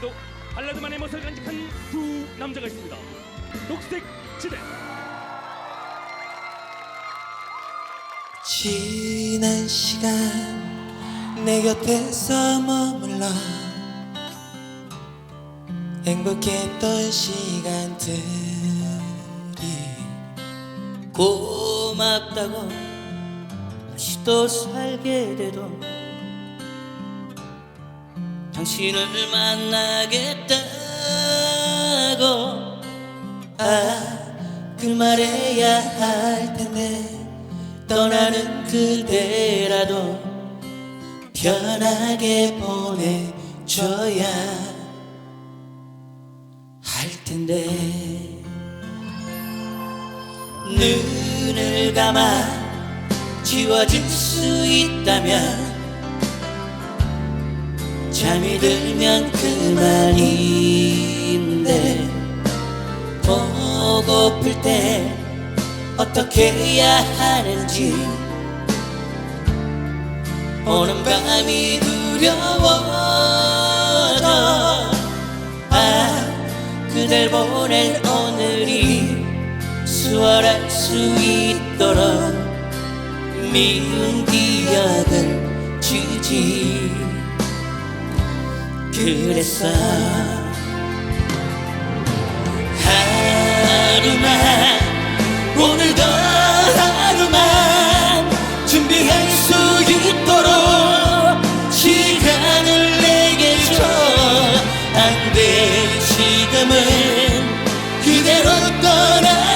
속에도 발라드만의 멋을 간직한 두 남자가 있습니다. 녹색 지대 지난 시간 내 곁에서 머물러 행복했던 시간들이 고맙다고 다시 또 살게 돼도 당신을 만나겠다고. 아 그 말해야 할 텐데 떠나는 그대라도 편하게 보내줘야 할 텐데. 눈을 감아 지워질 수 있다면 잠이 들면 그만인데 보고플 때 어떻게 해야 하는지. 오는 밤이 두려워져 아 그댈 보낼 오늘이 수월할 수 있도록 미운 기억을 주지 그랬어. 하루만 오늘도 하루만 준비할 수 있도록 시간을 내게 줘 안돼 지금은 그대로 떠나